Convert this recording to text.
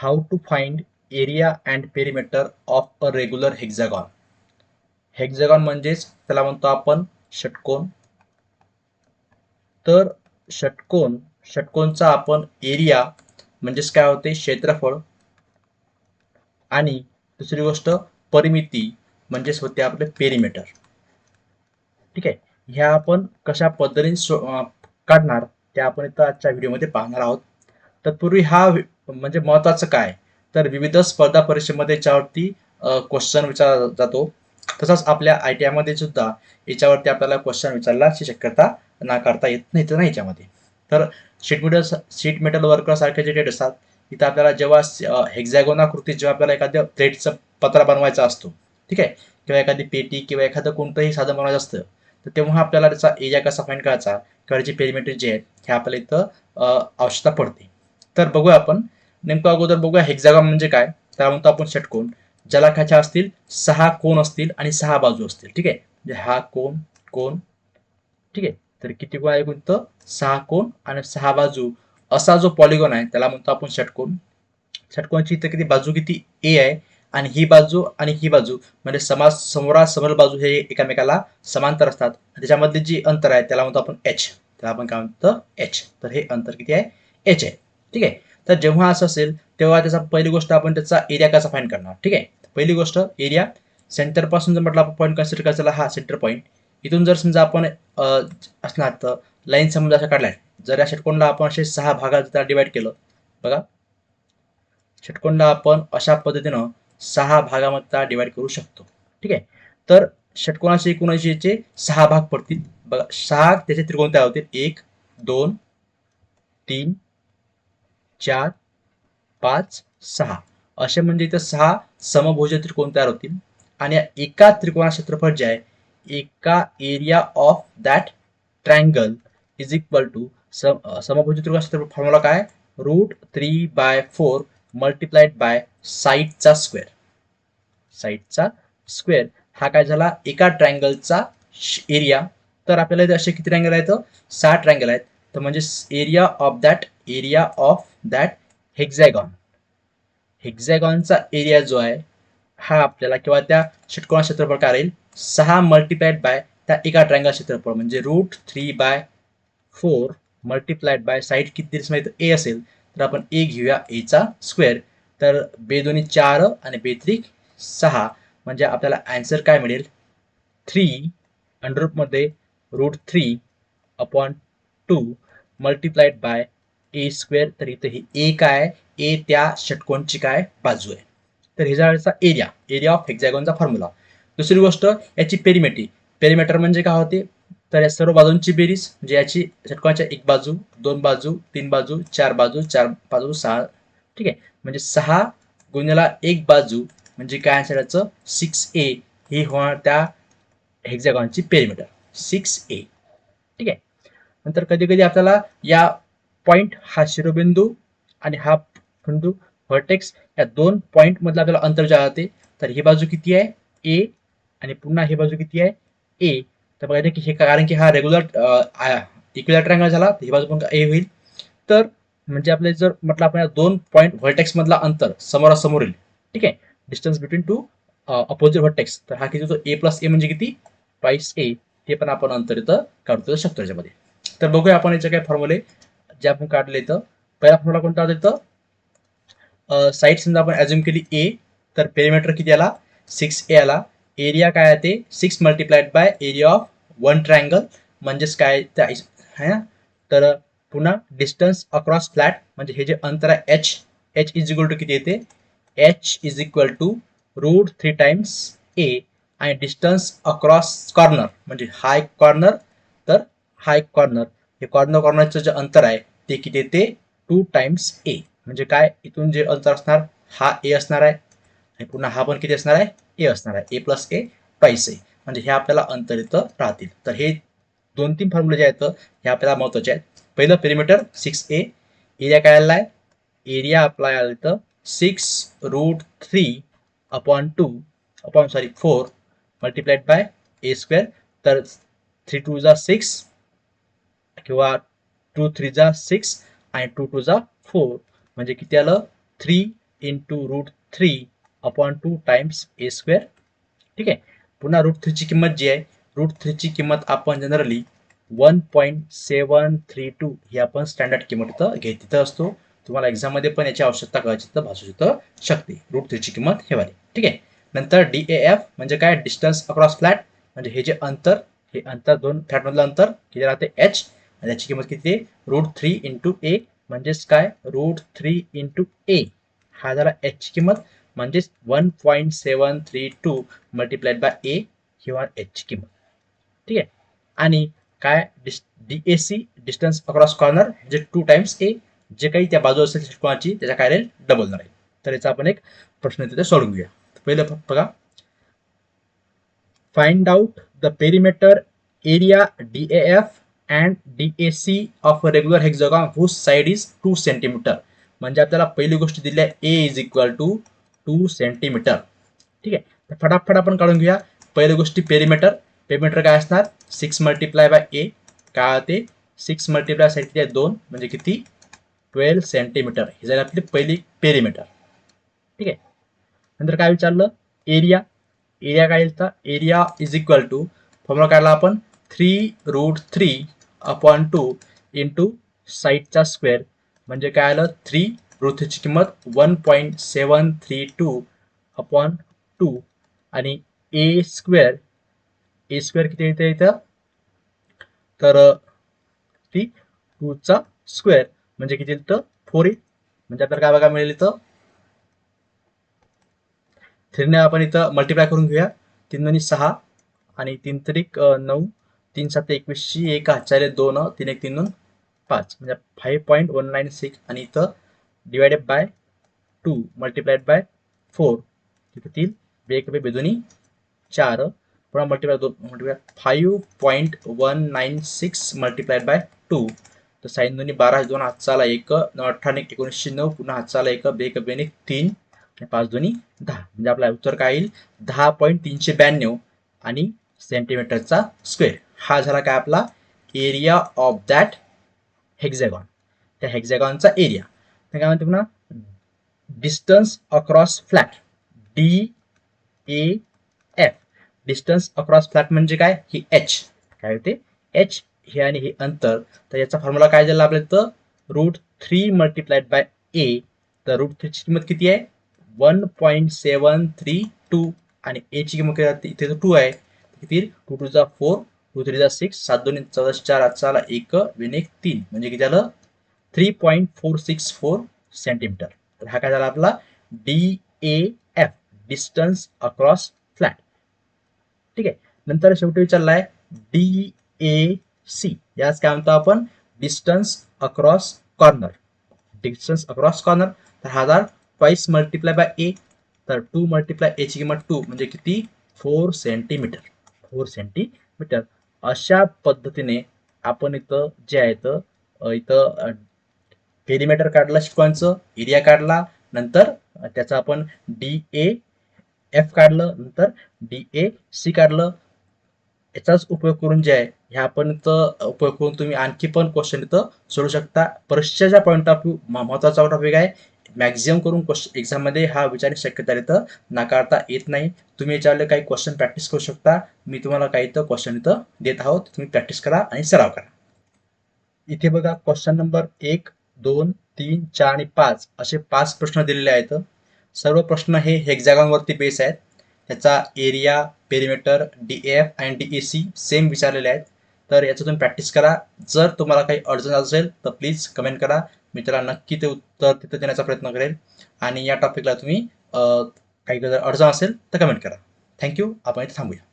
how to find area and perimeter of a regular hexagon. Hexagon म्हणजेच त्याला म्हणतो आपण षटकोन. तर षटकोन षटकोनचा आपण एरिया म्हणजेच काय होते? क्षेत्रफळ. आणि दुसरी गोष्ट परिमिती म्हणजेच होते आपले पेरिमीटर ठीक आहे? ह्या आपण कशा पद्धतीने काढणार त्या आपण इथं आजच्या व्हिडिओमध्ये पाहणार आहोत. तत्पूर्वी हा म्हणजे महत्वाचं काय? तर विविध स्पर्धा परीक्षेमध्ये याच्यावरती क्वेश्चन विचारला जातो. तसंच आपल्या आय टी आयमध्ये सुद्धा याच्यावरती आपल्याला क्वेश्चन विचारण्याची शक्यता नाकारता येत नाही तर नाही याच्यामध्ये. तर शीट मेटल शीट मेटल वर्करसारखे जे डेट असतात तिथं आपल्याला जेव्हा हेक्झॅगोनाकृती जेव्हा आपल्याला एखाद्या प्लेटचं पत्रा बनवायचा असतो ठीक आहे? किंवा एखादी पेटी किंवा एखादं कोणतंही साधन बनवायचं असतं तर तेव्हा आपल्याला त्याचा एरिया कसा फाईंड करायचा किंवा त्याची पेरिमीटर जे आहेत हे आपल्याला इथं आवश्यकता पडते. तर बघूया आपण. नेमकं अगोदर बघूया हेक्झागॉन म्हणजे काय? त्याला म्हणतो आपण षटकोन ज्याला खायच्या असतील सहा कोण असतील आणि सहा बाजू असतील. ठीक आहे? म्हणजे हा कोण कोण ठीक आहे? तर किती कोण आहे कोणतं सहा कोण आणि सहा बाजू. असा जो पॉलिगॉन आहे त्याला म्हणतो आपण षटकोन षटकोनची इथं किती? बाजू किती? ए आहे. आणि ही बाजू आणि ही बाजू. म्हणजे समाज समोरासमोर बाजू हे एकामेकाला समांतर असतात. त्याच्यामध्ये जी अंतर आहे त्याला म्हणतो आपण एच त्याला आपण काय म्हणतो? एच तर हे अंतर किती आहे? एच आहे. ठीक आहे? तर जेव्हा असं असेल तेव्हा त्याचा पहिली गोष्ट आपण त्याचा एरिया कसा फाईंड करणार? ठीक आहे? पहिली गोष्ट एरिया सेंटरपासून जर म्हटलं आपण पॉईंट कन्सिडर करायचा हा सेंटर पॉईंट इथून जर समजा आपण असणार तर लाईन समजा अशा काढल्या. जर या षटकोनला आपण असे सहा भागात डिवाइड केलं बघा. षटकोनला आपण अशा पद्धतीनं सहा भागामध्ये डिवाइड करू शकतो. ठीक आहे? तर षटकोनाचे एकोणऐंशी याचे सहा भाग पडतील. बघा सहा त्याचे त्रिकोण तयार होतील. एक दोन तीन चार पाच सहा. असे म्हणजे इथं सहा समभोज त्रिकोण तयार होतील. आणि या एका त्रिकोणा क्षेत्रफळ जे आहे एका area of that triangle is equal to समभोज त्रिकोण क्षेत्रफळ फॉर्म्युला काय root three by four multiplied by साईडचा स्क्वेअर साईडचा स्क्वेअर हा काय झाला? एका ट्रँगलचा एरिया तर आपल्याला इथे असे किती ट्रँगल आहेत? सहा ट्रँगल आहेत. तर म्हणजे area of that area of that hexagon हेक्झॅगॉनचा area जो आहे हा आपल्याला किंवा त्या षटकोणा क्षेत्रफळ काय राहील? सहा मल्टिप्लाइड बाय त्या एका ट्रायंगल क्षेत्रफळ म्हणजे root three by four multiplied by side किती दिवस ए असेल. तर आपण ए घेऊया एचा स्क्वेअर तर बे दोन्ही चार आणि बेत्रिक सहा. म्हणजे आपल्याला ॲन्सर काय मिळेल? Three अंडरूपमध्ये root three upon two multiplied by A square तर इथं ही ए काय ए त्या षटकोनची काय बाजू आहे. तर हे झाडाचा एरिया एरिया ऑफ हेक्झॅगॉनचा फॉर्म्युला दुसरी गोष्ट याची पेरिमेटी पेरिमीटर म्हणजे काय होते? तर या सर्व बाजूंची बेरीज म्हणजे याची षटकोनाच्या एक बाजू दोन बाजू तीन बाजू चार बाजू चार बाजू सहा ठीक आहे? म्हणजे सहा गुन्ह्याला एक बाजू म्हणजे काय answer सिक्स ए ही होणार त्या हेक्झॅगॉनची पेरिमीटर सिक्स ए ठीक आहे? नंतर कधी कधी आपल्याला या पॉइंट हा शिरोबिंदू आणि हा बिंदू व्हर्टेक्स या दोन पॉइंट मधलं आपल्याला अंतर जाते तर ही बाजू किती आहे? ए आणि पुन्हा ही बाजू किती आहे? ए तर बघा की हे कारण की हा रेग्युलर इक्युलर ट्रँगल झाला तर ही बाजू पण ए होईल. तर म्हणजे आपले जर म्हटलं आपण दोन पॉईंट व्हर्टेक्स मधला अंतर समोरासमोरील ठीक आहे? Distance between two opposite vertex तर हा किती होतो? ए प्लस ए म्हणजे किती? ट्वाईस ए हे पण आपण अंतर इथं काढतो शकतो याच्यामध्ये. तर बघूया आपण याचे काय फॉर्म्युले जे आपण काढले इथं. पहिला फॉर्म्युला कोणता होता इथं? साईड समजा आपण अज्युम केली ए तर पेरिमीटर किती आला? सिक्स ए आला. एरिया काय आहे ते? Six multiplied by area of one triangle म्हणजेच काय त्या आहे? ना? तर पुन्हा डिस्टन्स अक्रॉस फ्लॅट म्हणजे हे जे अंतर आहे H H is equal to किती येते? H is equal to root three times A आणि डिस्टन्स अक्रॉस कॉर्नर म्हणजे हा एक कॉर्नर हा एक कॉर्नर हे कॉर्नर कॉर्नरचं जे अंतर आहे ते किती येते टू टाइम्स ए म्हणजे काय? इथून जे अंतर असणार हा ए असणार आहे. आणि पुन्हा हा पण किती असणार आहे? ए असणार आहे. ए प्लस ए ट्वाईस ए म्हणजे हे आपल्याला अंतर इथं राहतील. तर हे दोन तीन फॉर्म्युले जे आहेत हे आपल्याला महत्त्वाचे आहेत. पहिलं पेरिमीटर सिक्स ए एरिया काय आलेला आहे? एरिया आपला आला इथं six root three upon two upon sorry four multiplied by A square तर थ्री टू जा सिक्स किंवा टू थ्री जा सिक्स आणि टू टू जा फोर म्हणजे किती आलं? Three into root three upon two times A square ठीक आहे? पुन्हा रूट थ्रीची किंमत जी आहे रूट थ्रीची किंमत आपण generally one point seven three two ही आपण स्टँडर्ड किंमत इथं घेत तिथं असतो. तुम्हाला एक्झाममध्ये पण याची आवश्यकता कळायची तर भासू शकतं शकते. रूट थ्रीची किंमत हे वाली. ठीक आहे? नंतर डी ए एफ म्हणजे काय? डिस्टन्स अक्रॉस फ्लॅट म्हणजे हे जे अंतर हे अंतर दोन फ्लॅटमधलं अंतर किती राहते? एच आणि त्याची किंमत किती आहे? रूट थ्री इंटू ए म्हणजेच काय? रूट थ्री इंटू ए हा झाला एचची किंमत म्हणजेच one point seven three two multiplied by A किंवा एचची किंमत. ठीक आहे? आणि काय? Dis D A C distance across corner जे टू टाइम्स ए जे काही त्या बाजू असेल कोणाची त्याचा काय राहील डबल राहील. तर याचा आपण एक प्रश्न तिथे सोडून घेऊया. पहिलं बघा. Find out the perimeter area D A F and D A C of a regular hexagon whose side is two centimetre म्हणजे आपल्याला पहिली गोष्ट दिली आहे A is equal to two centimetre ठीक आहे? तर फटाफट आपण काढून घेऊया. पहिली गोष्टी पेरीमीटर पेरीमीटर काय असणार? सिक्स मल्टिप्लाय बाय ए काय होते? सिक्स मल्टिप्लाय साईड किती? दोन. म्हणजे किती? ट्वेल्व सेंटीमीटर ही झाली आपली पहिली पेरीमीटर ठीक आहे? नंतर काय विचारलं? एरिया एरिया काय येईल तर? Area is equal to formula काढला आपण. Three root three upon two into साईडचा स्क्वेअर म्हणजे काय आलं? थ्री रूट किंमत one point seven three two upon two आणि ए स्क्वेअर ए स्क्वेअर किती येते इथं? तर ती टूचा स्क्वेअर म्हणजे किती येतं? फोर ए म्हणजे आपल्याला काय बघा मिळेल इथं? थ्रीने आपण इथं मल्टिप्लाय करून घेऊया. तीन दोन्ही सहा आणि तीन तरी नऊ. तीन सात एकवीसशे एक हातचाले दोन तीन एक तीन दोन पाच. म्हणजे five point one nine six आणि इथं divided by two multiplied by four तिथे तीन बे बे बेदोनी चार. पुन्हा मल्टिप्लाय दोन multiply five point one nine six multiplied by two तर साईन दोन्ही बारा दोन हातचाला एक नऊ एकोणीसशे नऊ पुन्हा हातचाला एक बेक बेने तीन आणि पाच दोन्ही दहा. म्हणजे आपला उत्तर काय येईल? दहा पॉईंट तीनशे ब्याण्णव आणि सेंटीमीटरचा स्क्वेअर हा झाला काय आपला? एरिया ऑफ दॅट हेक्झॅगॉन त्या हेक्झॅगॉनचा एरिया तर काय म्हणते पुन्हा? Distance across flat D A F distance across flat म्हणजे काय? ही एच काय होते? एच हे आणि हे अंतर. तर याचा फॉर्म्युला काय झाला आपल्याला तर root three multiplied by A तर रूट थ्रीची किंमत किती आहे? One point seven three two आणि एची किंमत किती इथे टू आहे. किती? टू टूचा फोर टू थ्री जा सिक्स सात दोन चौदा चार आठ चार एक विन एक तीन. म्हणजे किती झालं three point four six four centimetre तर हा काय झाला आपला? D A F distance across flat ठीक आहे? नंतर शेवटी विचारला आहे डी ए सी याच काय म्हणतो आपण? Distance across corner distance across corner तर हा झाला ट्वाईस मल्टिप्लाय बाय ए तर टू मल्टिप्लाय एची किंमत टू म्हणजे किती? फोर सेंटीमीटर फोर सेंटीमीटर अशा पद्धतीने आपण इथं जे आहे तर इथं पेरिमीटर काढला शिकवायचं एरिया काढला नंतर त्याचा त्याचं आपण डी ए एफ काढलं नंतर डी ए सी काढलं याचाच उपयोग करून जे आहे ह्या आपण इथं उपयोग करून तुम्ही आणखी पण क्वेश्चन इथं सोडू शकता. परीक्षेच्या पॉईंट ऑफ व्ह्यू महत्त्वाचा टॉपिक आहे. मॅक्झिमम करून क्वेश्चन एक्झाममध्ये हा विचार शक्यता इथं नाकारता येत नाही. तुम्ही याच्यावर काही क्वेश्चन प्रॅक्टिस करू शकता. मी तुम्हाला काही इथं क्वेश्चन इथं देत आहोत. तुम्ही प्रॅक्टिस करा आणि सराव करा. इथे बघा क्वेश्चन नंबर एक दोन तीन चार आणि पाच असे पाच प्रश्न दिलेले आहेत. सर्व प्रश्न हे हेक्झॅगॉनवरती बेस आहेत. त्याचा एरिया पेरिमीटर डी एफ आणि डी ए सी सेम विचारलेले आहेत. तर याचं तुम्ही प्रॅक्टिस करा. जर तुम्हाला काही अडचण असेल तर प्लीज कमेंट करा. मी त्याला नक्की ते उत्तर तिथं देण्याचा प्रयत्न करेल. आणि या टॉपिकला तुम्ही काही जर अडचण असेल तर कमेंट करा. थँक्यू आपण इथे थांबूया.